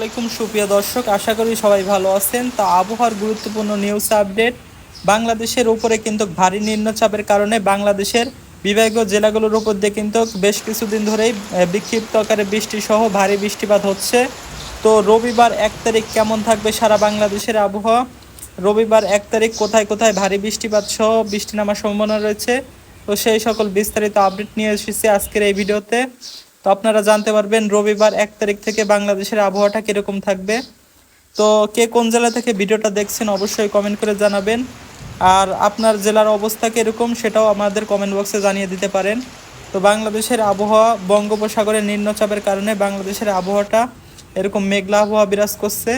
আলাইকুম, সুপ্রিয় দর্শক। আশা করি সবাই ভালো আছেন। তা আবহাওয়ার গুরুত্বপূর্ণ নিউজ আপডেট বাংলাদেশের উপরে কিন্তু ভারী নিম্নচাপের কারণে বাংলাদেশের বিভাগীয় জেলাগুলোর উপর দিয়ে কিন্তু বেশ কিছুদিন ধরেই বিক্ষিপ্ত আকারে বৃষ্টি সহ ভারী বৃষ্টিপাত হচ্ছে। তো রবিবার এক তারিখ কেমন থাকবে সারা বাংলাদেশের আবহাওয়া? রবিবার এক তারিখ কোথায় কোথায় ভারী বৃষ্টিপাত সহ বৃষ্টি নামার সম্ভাবনা রয়েছে? তো সেই সকল বিস্তারিত আপডেট নিয়ে এসেছি আজকের এই ভিডিওতে। তো আপনারা জানতে পারবেন রবিবার এক তারিখ থেকে বাংলাদেশের আবহাওয়াটা কীরকম থাকবে। তো কে কোন জেলা থেকে ভিডিওটা দেখছেন অবশ্যই কমেন্ট করে জানাবেন। আর আপনার জেলার অবস্থা কীরকম সেটাও আমাদের কমেন্ট বক্সে জানিয়ে দিতে পারেন। তো বাংলাদেশের আবহাওয়া বঙ্গোপসাগরের নিম্নচাপের কারণে বাংলাদেশের আবহাওয়াটা এরকম মেঘলা আবহাওয়া বিরাজ করছে।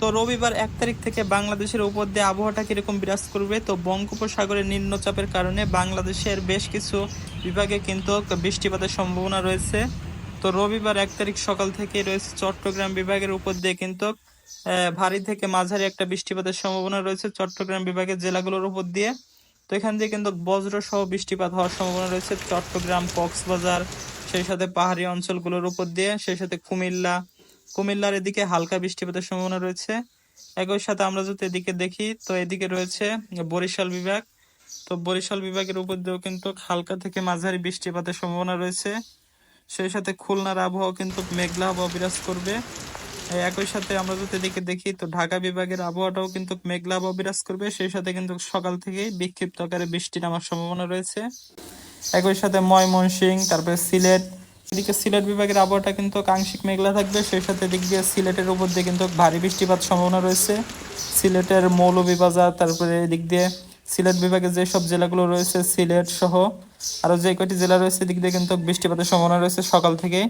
তো রবিবার এক তারিখ থেকে বাংলাদেশের উপর দিয়ে আবহাওয়াটা কীরকম বিরাজ করবে? তো বঙ্গোপসাগরের নিম্নচাপের কারণে বাংলাদেশের বেশ কিছু বিভাগে কিন্তু বৃষ্টিপাতের সম্ভাবনা রয়েছে। তো রবিবার এক তারিখ সকাল থেকে রয়েছে চট্টগ্রাম বিভাগের উপর দিয়ে কিন্তু ভারী থেকে মাঝারি একটা বৃষ্টিপাতের সম্ভাবনা রয়েছে চট্টগ্রাম বিভাগের জেলাগুলোর উপর দিয়ে। তো এখান দিয়ে কিন্তু বজ্র সহ বৃষ্টিপাত হওয়ার সম্ভাবনা রয়েছে চট্টগ্রাম, কক্সবাজার, সেই সাথে পাহাড়ি অঞ্চলগুলোর উপর দিয়ে, সেই সাথে কুমিল্লা কুমিল্লার এদিকে হালকা বৃষ্টিপাতের সম্ভাবনা রয়েছে। একই সাথে আমরা যদি এদিকে দেখি, তো এদিকে রয়েছে বরিশাল বিভাগ। তো বরিশাল বিভাগের উপর দিয়েও কিন্তু হালকা থেকে মাঝারি বৃষ্টিপাতের সম্ভাবনা রয়েছে। সেই সাথে খুলনার আবহাওয়া কিন্তু মেঘলা আবহাওয়া বিরাজ করবে। একই সাথে আমরা যদি এদিকে দেখি, তো ঢাকা বিভাগের আবহাওয়াটাও কিন্তু মেঘলা আবহাওয়া বিরাজ করবে। সেই সাথে কিন্তু সকাল থেকেই বিক্ষিপ্ত আকারে বৃষ্টি নামার সম্ভাবনা রয়েছে। একই সাথে ময়মনসিং তারপরে সিলেট এদিকে সিলেট বিভাগের আবহাওয়াটা কিন্তু আংশিক মেঘলা থাকবে, সেই সাথে এদিক দিয়ে সিলেটের উপর দিয়ে কিন্তু ভারী বৃষ্টিপাত সম্ভাবনা রয়েছে। সিলেটের মৌলভীবাজার, তারপরে এদিক দিয়ে সিলেট বিভাগের যেসব জেলাগুলো রয়েছে, সিলেট সহ আরও যে কয়টি জেলা রয়েছে, এদিক দিয়ে কিন্তু বৃষ্টিপাতের সম্ভাবনা রয়েছে সকাল থেকে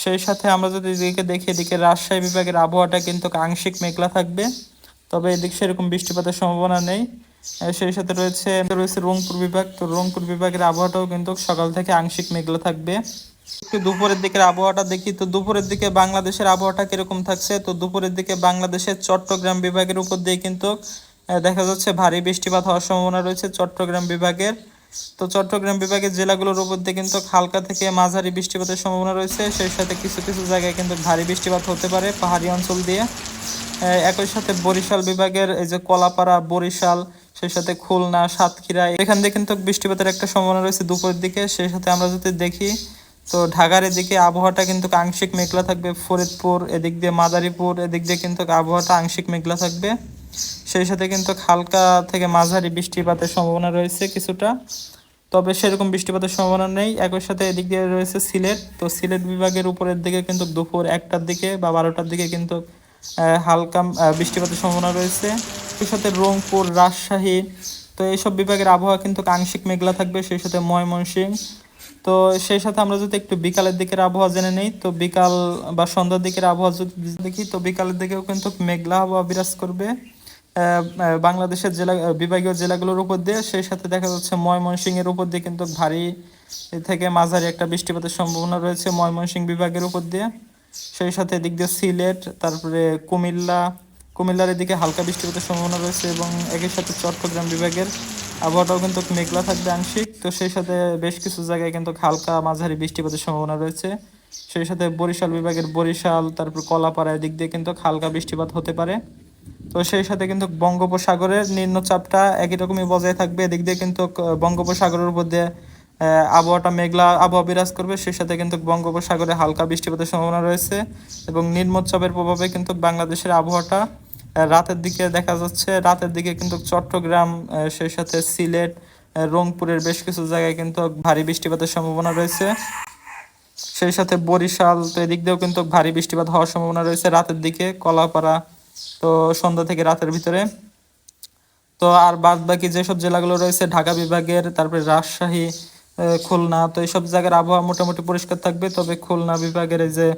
সেই সাথে আমরা যদি এদিকে দেখি, এদিকে রাজশাহী বিভাগের আবহাওয়াটা কিন্তু আংশিক মেঘলা থাকবে, তবে এদিক সেরকম বৃষ্টিপাতের সম্ভাবনা নেই। সেই সাথে রয়েছে রয়েছে রংপুর বিভাগ, তো রংপুর বিভাগের আবহাওয়াটাও কিন্তু সকাল থেকে আংশিক মেঘলা থাকবে। দুপুরের দিকের আবহাওয়াটা দেখি। তো দুপুরের দিকে বাংলাদেশের আবহাওয়াটা কীরকম থাকছে? তো দুপুরের দিকে বাংলাদেশের চট্টগ্রাম বিভাগের উপর দিয়ে কিন্তু দেখা যাচ্ছে ভারী বৃষ্টিপাত হওয়ার সম্ভাবনা রয়েছে চট্টগ্রাম বিভাগের। তো চট্টগ্রাম বিভাগের জেলাগুলোর উপর দিয়ে কিন্তু হালকা থেকে মাঝারি বৃষ্টিপাতের সম্ভাবনা রয়েছে। সেই সাথে কিছু কিছু জায়গায় কিন্তু ভারী বৃষ্টিপাত হতে পারে পাহাড়ি অঞ্চল দিয়ে। একই সাথে বরিশাল বিভাগের এই যে কলাপাড়া, বরিশাল, সেই সাথে খুলনা, সাতক্ষীরা, এখান দিয়ে কিন্তু বৃষ্টিপাতের একটা সম্ভাবনা রয়েছে দুপুরের দিকে। সেই সাথে আমরা যদি দেখি তো ঢাকার এদিকে আবহাওয়াটা কিন্তু আংশিক মেঘলা থাকবে, ফরিদপুর এদিক দিয়ে মাদারীপুর এদিক দিয়ে কিন্তু আবহাওয়াটা আংশিক মেঘলা থাকবে। সেই সাথে কিন্তু হালকা থেকে মাঝারি বৃষ্টিপাতের সম্ভাবনা রয়েছে কিছুটা। তবে সেরকম বৃষ্টিপাতের সম্ভাবনা নেই। একই সাথে এদিক দিয়ে রয়েছে সিলেট। তো সিলেট বিভাগের উপরের দিকে কিন্তু দুপুর একটার দিকে বা বারোটার দিকে কিন্তু হালকা বৃষ্টিপাতের সম্ভাবনা রয়েছে। সেই সাথে রংপুর, রাজশাহী, তো এইসব বিভাগের আবহাওয়া কিন্তু আংশিক মেঘলা থাকবে। সেই সাথে ময়মনসিংহ তো সেই সাথে আমরা যদি একটু বিকালের দিকের আবহাওয়া জেনে নেই, তো বিকাল বা সন্ধ্যার দিকের আবহাওয়া যদি দেখি, তো বিকালের দিকেও কিন্তু মেঘলা আবহাওয়া বিরাজ করবে। বাংলাদেশের জেলা বিভাগীয় জেলাগুলোর উপর দিয়ে। সেই সাথে দেখা যাচ্ছে ময়মনসিংহের উপর দিয়ে কিন্তু ভারী থেকে মাঝারি একটা বৃষ্টিপাতের সম্ভাবনা রয়েছে ময়মনসিংহ বিভাগের উপর দিয়ে। সেই সাথে এদিক দিয়ে সিলেট, তারপরে কুমিল্লা, কুমিল্লার এদিকে হালকা বৃষ্টিপাতের সম্ভাবনা রয়েছে এবং একই সাথে চট্টগ্রাম বিভাগের। আবহাওয়াটাও কিন্তু মেঘলা থাকবে আংশিক। তো সেই সাথে বেশ কিছু জায়গায় কিন্তু হালকা মাঝারি বৃষ্টিপাতের সম্ভাবনা রয়েছে। সেই সাথে বরিশাল বিভাগের বরিশাল, তারপর কলাপাড়া এদিক দিয়ে কিন্তু হালকা বৃষ্টিপাত হতে পারে। তো সেই সাথে কিন্তু বঙ্গোপসাগরের নিম্নচাপটা একই রকমই বজায় থাকবে। এদিক দিয়ে কিন্তু বঙ্গোপসাগরের উপর দিয়ে আবহাওয়াটা মেঘলা আবহাওয়া বিরাজ করবে। সেই সাথে কিন্তু বঙ্গোপসাগরে হালকা বৃষ্টিপাতের সম্ভাবনা রয়েছে এবং নিম্নচাপের প্রভাবে কিন্তু বাংলাদেশের আবহাওয়াটা রাতের দিকে দেখা যাচ্ছে, রাতের দিকে কিন্তু চট্টগ্রাম সেই সাথে সিলেট রংপুরের বেশ কিছু জায়গায় কিন্তু ভারী বৃষ্টিপাতের সম্ভাবনা রয়েছে। সেই সাথে বরিশাল তো এদিক দিয়েও কিন্তু ভারী বৃষ্টিপাত হওয়ার সম্ভাবনা রয়েছে রাতের দিকে, কলাপাড়া তো সন্ধ্যা থেকে রাতের ভিতরে। তো আর বাদ বাকি যেসব জেলাগুলো রয়েছে, ঢাকা বিভাগের, তারপরে রাজশাহী খুলনা, তো এইসব জায়গার আবহাওয়া মোটামুটি পরিষ্কার থাকবে। তবে খুলনা বিভাগের এই যে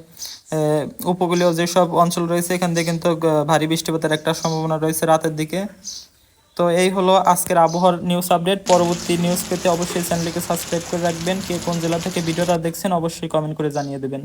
উপকূলীয় যেসব অঞ্চল রয়েছে, এখান থেকে কিন্তু ভারী বৃষ্টিপাতের একটা সম্ভাবনা রয়েছে রাতের দিকে। তো এই হলো আজকের আবহাওয়ার নিউজ আপডেট পরবর্তী নিউজ পেতে অবশ্যই চ্যানেলটিকে সাবস্ক্রাইব করে রাখবেন। কে কোন জেলা থেকে ভিডিওটা দেখছেন, অবশ্যই কমেন্ট করে জানিয়ে দেবেন।